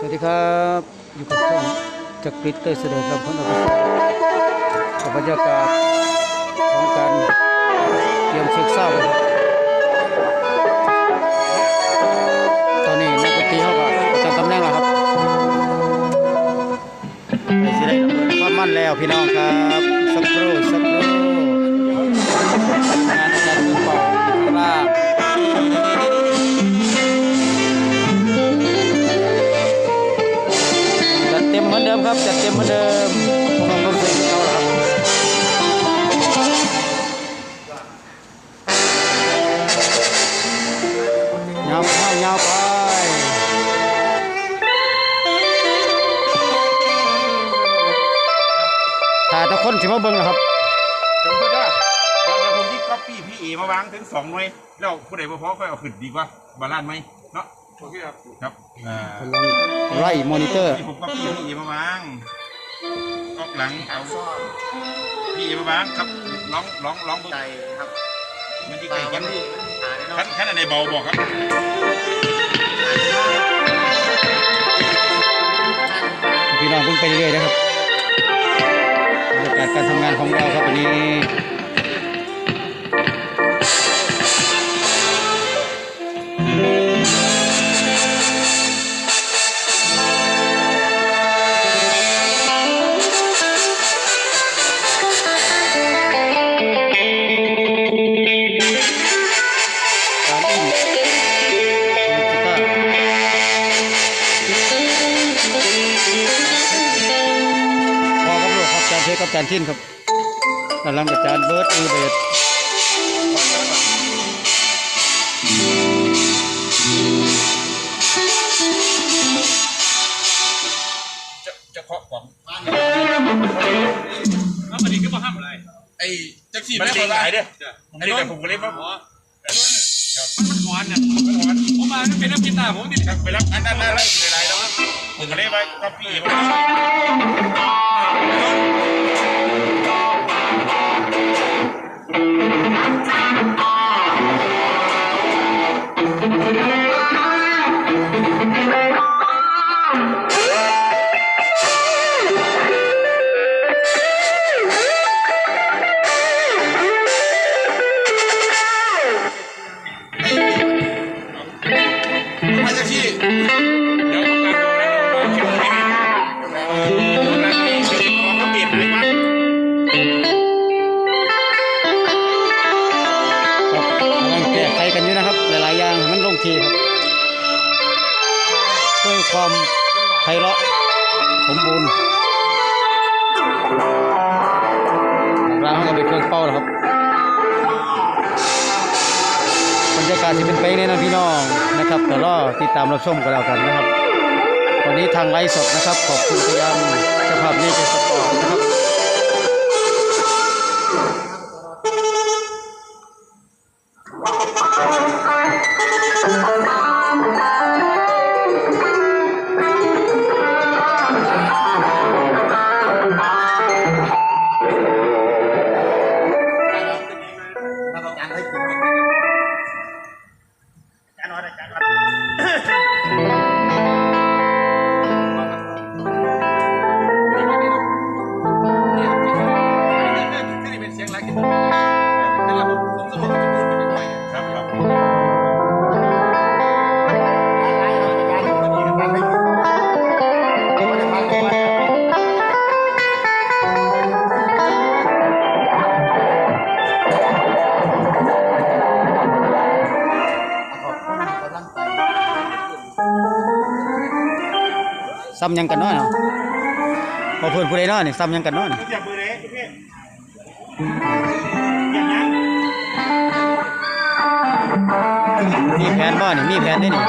สวัสดีครับ อยู่กับช่องจักริดเตยเสด็จลำพ้นอภิเษกกับบรรยากาศของการเตรียมเช็คเศร้าครับตอนนี้นักดนตรีเขาก็ประจำตำแหน่งแล้วครับไปสิได้ดำเนินความมั่นแล้วพี่น้องครับ แตะคนที่มาเบิ่งแล้วครับผมก็ได้เดี๋ยวเดี๋ยวผมที่ก๊อปปี้พี่เอมาวางถึงสองหน่วยแล้วผู้ใดบ่พอค่อยเอาขึ้นดีกว่าบาลานซ์ไหมเนาะโอเคครับครับอ่ากำลังไล่มอนิเตอร์ ที่ผมก๊อปปี้พี่เอมาวางก๊อกหลังเอาพี่เอมาวางครับร้องร้องร้องเบิ่งใจครับมันที่ปไก่ลากัวันนนี้หาได้เนาะขั้นขั้นอันไหนเบาบอกครับพี่น้องเพิ่งไปเรื่อยๆนะครับบรรยา กาศการทำงานของเราครับวันนี้ ครับจานเพชรกับจานทิ้นครับกำลังกับจานเบิร์ดอือเบดจะจะเคาะกล่องแล้วมันนี่ก็มาห้ามอะไรไอ้จักซี่มันเล็งหลายเด้อผมเล็งแต่ผมก็เล็งว่ามันหวานเนี่ยผมมาเป็นน้ำกีตาร์ผมนี่ครับไปรับอันนั้นนั่นนั่นหลายๆแล้วผมก็เล็งไว้ก๊อปปี้มา มาจากที่เดี๋ยวการดูแลดูคิวให้ดูแลให้เด็กของก็เปลี่ยนไปมั้งกำลังแก้ไขกันอยู่นะครับ หลายๆอย่างมันลงทีครับเพื่อความไพเราะสมบูรณ์ร้านเขาก็เป็นเครื่องเป้าแล้วครับากาศที่เป็นไปในนั้นพี่น้องนะครับแต่รอติดตามรับชมกันแล้วกันนะครับ วันนี้ทางไลฟ์สดนะครับ ขอบคุณพยานเจ้าภาพนี่เป็นส ซ้ำยังกันเน้อยเนาะพอเพื่อนผู้ใดเน้อยนี่ซ้ำยังกันเน้อยนี่จับมือเลยทุกเพศอย่างนั้มีแผนบ่นี่มีแผนได้นี่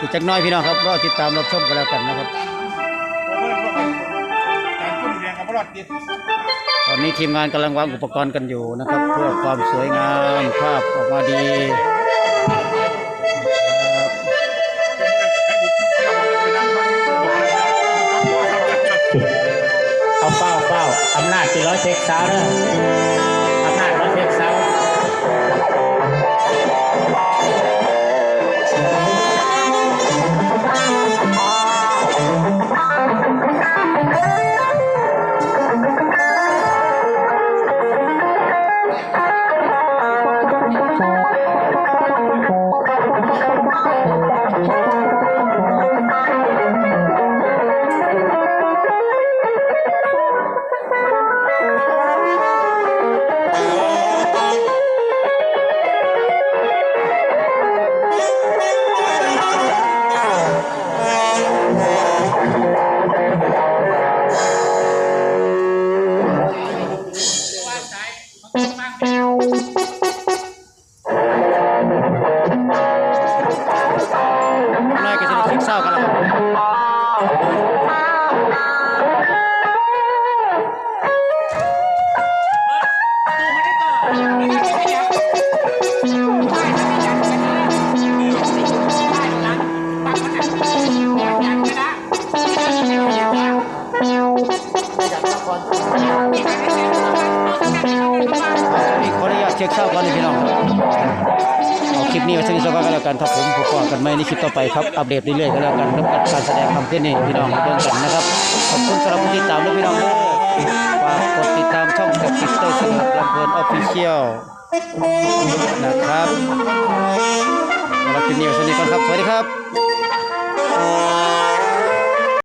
อีกจักหน้อยพี่น้องครับรอติดตามรับชมกันแล้วกันนะครับการจุ่มเรียงกับพลอดดิต อนนี้ทีมงานกำลังวางอุปกรณ์กันอยู่นะครับ เพื่อความสวยงามภาพออกมาดีเอาเป้าเป้าอำนาจตีร้อยเช็คเช้าเนอะอำนาจร้อยเช็คเช้า เช็คเศร้าก่อนเลยพี่น้องครับเอาคลิปนี้ไว้สักนิดสักวันก็แล้วกันครับผมพบกันใหม่ในคลิปต่อไปครับอัปเดตเรื่อยๆก็แล้วกันกับการแสดงความเต้นนี่พี่น้องเบิ่งกันนะครับขอบคุณสำหรับผู้ติดตามด้วยพี่น้องเด้อฝากกดติดตามช่องกับติดเตอร์สนุกลำเพลินออฟฟิเชียลนะครับสำหรับคลิปนี้ไว้สักนิดก่อนครับสวัสดีครับ